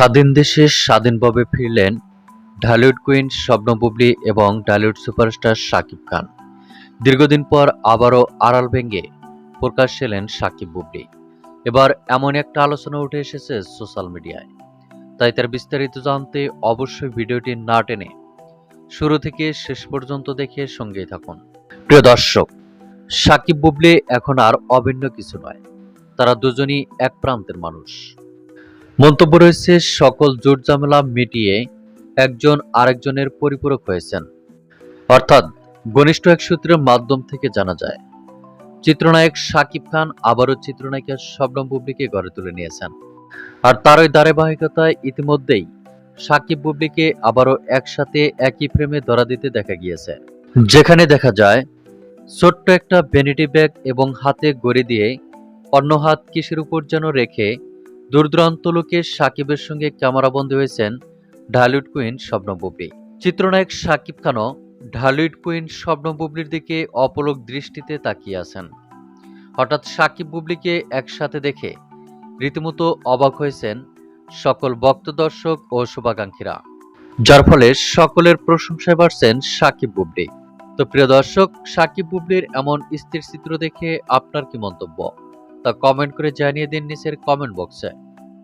স্বাধীন দেশে স্বাধীনভাবে ফিরলেন ঢালিউড কুইন স্বপ্ন বুবলি এবং ঢালিউড সুপারস্টার শাকিব খান। দীর্ঘদিন পর আবারও আড়াল ভেঙে প্রকাশ এলেন শাকিব বুবলি। এবার এমন একটা আলোচনা উঠে এসেছে সোশ্যাল মিডিয়ায়। তাই তার বিস্তারিত জানতে অবশ্যই ভিডিওটি না টেনে শুরু থেকে শেষ পর্যন্ত দেখে সঙ্গেই থাকুন। প্রিয় দর্শক সাকিব বুবলি এখন আর অভিন্ন কিছু নয়। তারা দুজনই এক প্রান্তের মানুষ। মন্তব্য রয়েছে, সকল জোট ঝামেলা মিটিয়ে একজন আরেকজনের পরিপূরক হয়েছেন। অর্থাৎ ঘনিষ্ঠ এক সূত্রের মাধ্যম থেকে জানা যায়, চিত্রনায়ক শাকিব খান আবারও চিত্রনায়িকা শবনম বুবলিকে গড়ে তুলে নিয়েছেন। আর তারই ধারাবাহিকতায় ইতিমধ্যেই সাকিব বুবলিকে আবারও একসাথে একই ফ্রেমে ধরা দিতে দেখা গিয়েছে। যেখানে দেখা যায়, ছোট্ট একটা ভ্যানিটি ব্যাগ এবং হাতে গড়ি দিয়ে অন্য হাত কিসের উপর যেন রেখে দূরদূরান্ত লোকে সাকিবের সঙ্গে ক্যামেরাবন্দি হয়েছেন ঢালিউড কুইন স্বপ্ন বুবলি। চিত্রনায়ক সাকিব খানও ঢালিউড কুইন স্বপ্ন বুবলির দিকে অপলক দৃষ্টিতে তাকিয়ে আছেন। হঠাৎ সাকিব বুবলিকে একসাথে দেখে রীতিমতো অবাক হয়েছেন সকল ভক্ত দর্শক ও শুভাকাঙ্ক্ষীরা। যার ফলে সকলের প্রশংসায় বাড়ছেন সাকিব বুবলি। তো প্রিয় দর্শক, সাকিব বুবলির এমন স্থির চিত্র দেখে আপনার কি মন্তব্য? তা কমেন্ট করে জানিয়ে দিন নিচের কমেন্ট বক্সে